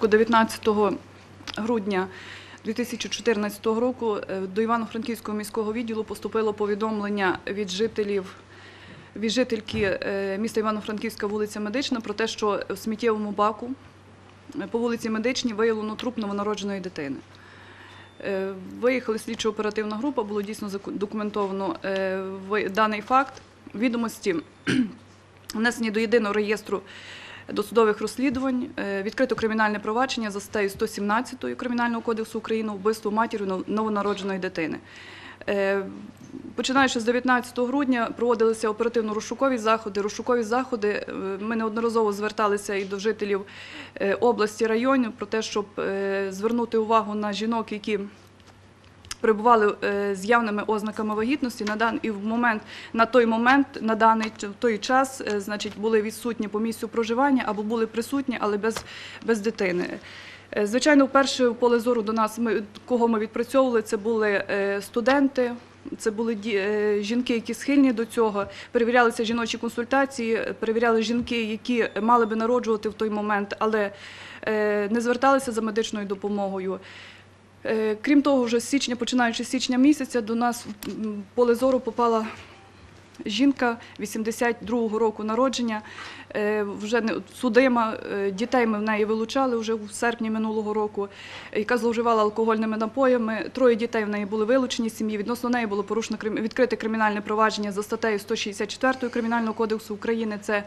19 грудня 2014 року е, до Івано-Франківського міського відділу поступило повідомлення від жителів від жительки е, міста Івано-Франківська вулиця Медична про те, що в сміттєвому баку е, по вулиці Медичній виявлено труп новонародженої дитини. Виїхали слідчо-оперативна група, було дійсно заку- документовано е, даний факт. Відомості внесені до єдиного реєстру досудових розслідувань, е, відкрито кримінальне провадження за статтею 117 Кримінального кодексу України вбивство матір'ю новонародженої дитини. Е, Починаючи з 19 грудня проводилися оперативно-розшукові заходи. Розшукові заходи е, ми неодноразово зверталися і до жителів області, районів про те, щоб звернути увагу на жінок, які перебували е, з явними ознаками вагітності на дан і в момент на той момент, на даний той час, е, значить, були відсутні по місцю проживання або були присутні, але без, дитини. Е, Звичайно, вперше в поле зору до нас ми кого ми відпрацьовували, це були студенти. Це були жінки, які схильні до цього. Перевірялися жіночі консультації, перевіряли жінки, які мали би народжувати в той момент, але не зверталися за медичною допомогою. Е, Крім того, вже з січня, починаючи з січня місяця, до нас в поле зору попала жінка 82-го року народження, е, вже судима. е, Дітей ми в неї вилучали вже в серпні минулого року, яка зловживала алкогольними напоями. Троє дітей в неї були вилучені з сім'ї. Відносно неї було порушено відкрите кримінальне провадження за статтею 164 Кримінального кодексу України. Це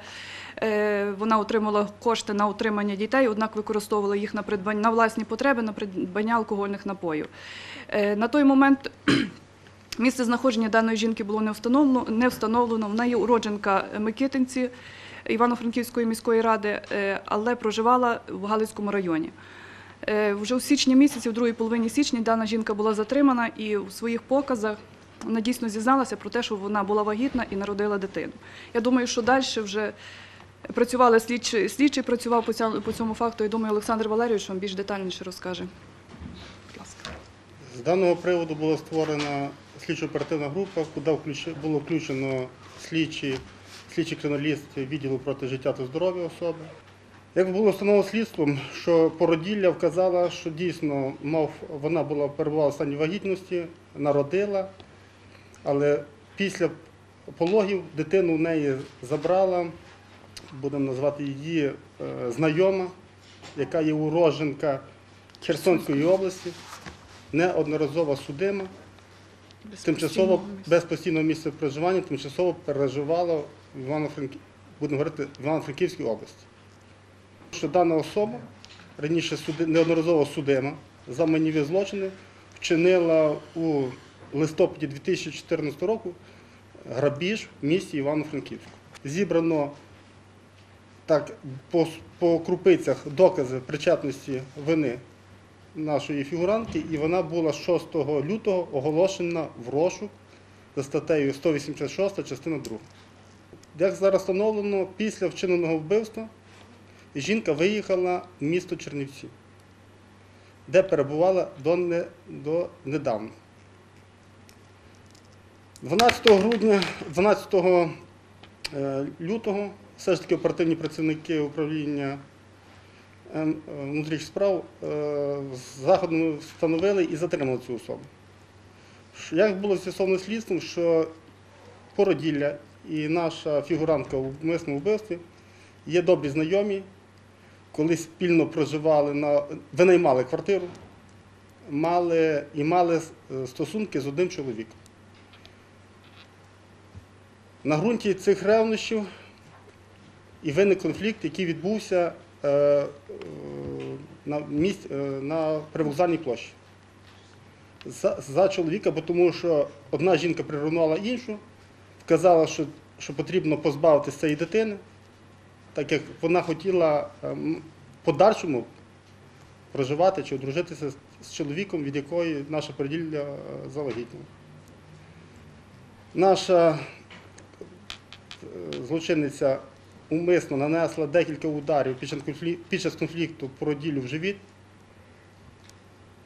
е, вона отримала кошти на утримання дітей, однак використовувала їх на придбання на власні потреби, на придбання алкогольних напоїв. На той момент місце знаходження даної жінки було не встановлено. Не встановлено. В неї уродженка Микитинці Івано-Франківської міської ради, е, але проживала в Галицькому районі. Е, Вже у січні місяці, в другій половині січня, дана жінка була затримана і у своїх показах вона дійсно зізналася про те, що вона була вагітна і народила дитину. Я думаю, що далі вже працювали слідчі, слідчий працював по цьому факту. Я думаю, Олександр Валерійович вам більш детальніше розкаже. З даного приводу була створена слідчо-оперативна група, куди було включено слідчі, слідчий криміналіст відділу проти життя та здоров'я особи. Як було встановлено слідством, що породілля вказала, що дійсно мав, вона була перебувала в стані вагітності, народила, але після пологів дитину в неї забрала, будемо назвати її е, знайома, яка є уроженка Херсонської області неодноразово судима, тимчасово без постійного місця проживання, тимчасово переживала в Івано-Франкі... будемо говорити, в Івано-Франківській області. Що дана особа раніше суди... неодноразово судима за майніві злочини вчинила у листопаді 2014 року грабіж в місті Івано-Франківську. Зібрано так по, по крупицях докази причетності вини нашої фігурантки, і вона була 6 лютого оголошена в розшук за статтею 186 частина 2. Як зараз встановлено, після вчиненого вбивства жінка виїхала в місто Чернівці, де перебувала до, не, до недавно. 12 грудня, 12 е, лютого все ж таки оперативні працівники управління внутрішніх справ е, заходом встановили і затримали цю особу. Як було з'ясовано слідством, що породілля і наша фігурантка у мисному вбивстві є добрі знайомі, коли спільно проживали на винаймали квартиру, мали і мали е, стосунки з одним чоловіком. На ґрунті цих ревнощів і виник конфлікт, який відбувся на, місць, е, на привокзальній площі. За, за чоловіка, бо тому що одна жінка прирівнувала іншу, вказала, що, що потрібно позбавитися цієї дитини, так як вона хотіла е, подальшому проживати чи одружитися з, чоловіком, від якої наша породілля е, завагітніла. Наша е, злочинниця умисно нанесла декілька ударів під час конфлікту породіллю в живіт.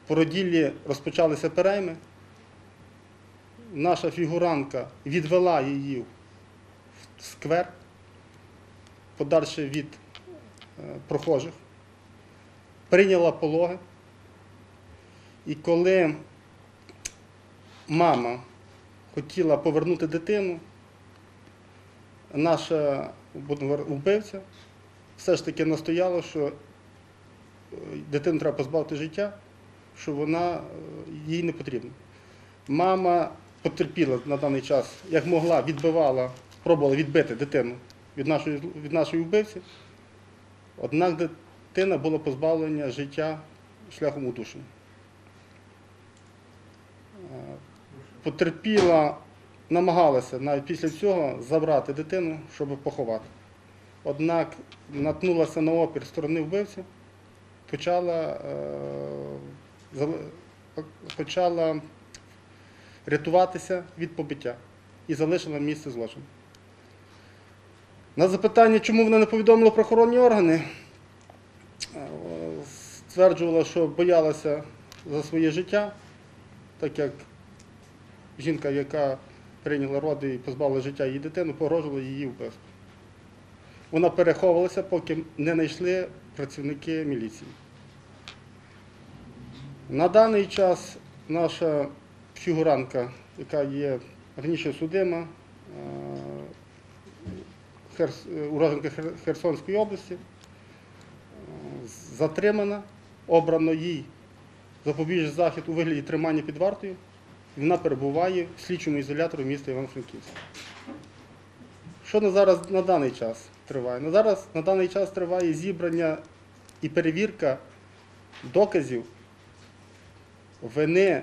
Породіллі розпочалися перейми. Наша фігуранка відвела її в сквер, подальше від е, прохожих. прийняла пологи. І коли мама хотіла повернути дитину, наша говорити, вбивця все ж таки настояла, що е, дитину треба позбавити життя, що вона е, їй не потрібна. Мама потерпіла на даний час, як могла, відбивала, спробувала відбити дитину від нашої, від нашої вбивці. Однак дитина була позбавлена життя шляхом удушення. Е, Потерпіла, намагалася навіть після цього забрати дитину, щоб поховати. Однак наткнулася на опір сторони вбивці, почала, е, почала рятуватися від побиття і залишила місце злочину. На запитання, чому вона не повідомила про охоронні органи, е, стверджувала, що боялася за своє життя, так як жінка, яка прийняла роди і позбавила життя її дитину, погрожувала її вбивством. Вона переховувалася, поки не знайшли працівники міліції. На даний час наша фігуранка, яка є раніше судима, е, е, уроженка Херсонської області, е, затримана, обрано їй запобіжний захід у вигляді тримання під вартою. Вона перебуває в слідчому ізоляторі міста Івано-Франківська. Що на зараз на даний час триває? На зараз на даний час триває зібрання і перевірка доказів вини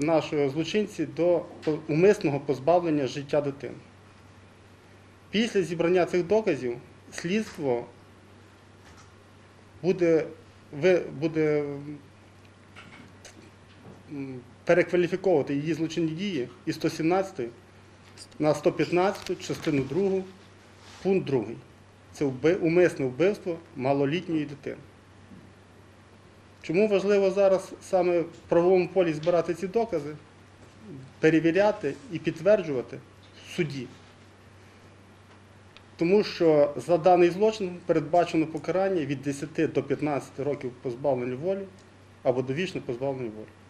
нашого злочинці до умисного позбавлення життя дитини. Після зібрання цих доказів слідство буде, буде перекваліфіковувати її злочинні дії із 117 на 115 частину 2, пункт 2. Це умисне вбивство малолітньої дитини. Чому важливо зараз саме в правовому полі збирати ці докази, перевіряти і підтверджувати в суді? Тому що за даний злочин передбачено покарання від 10 до 15 років позбавлення волі або довічне позбавлення волі.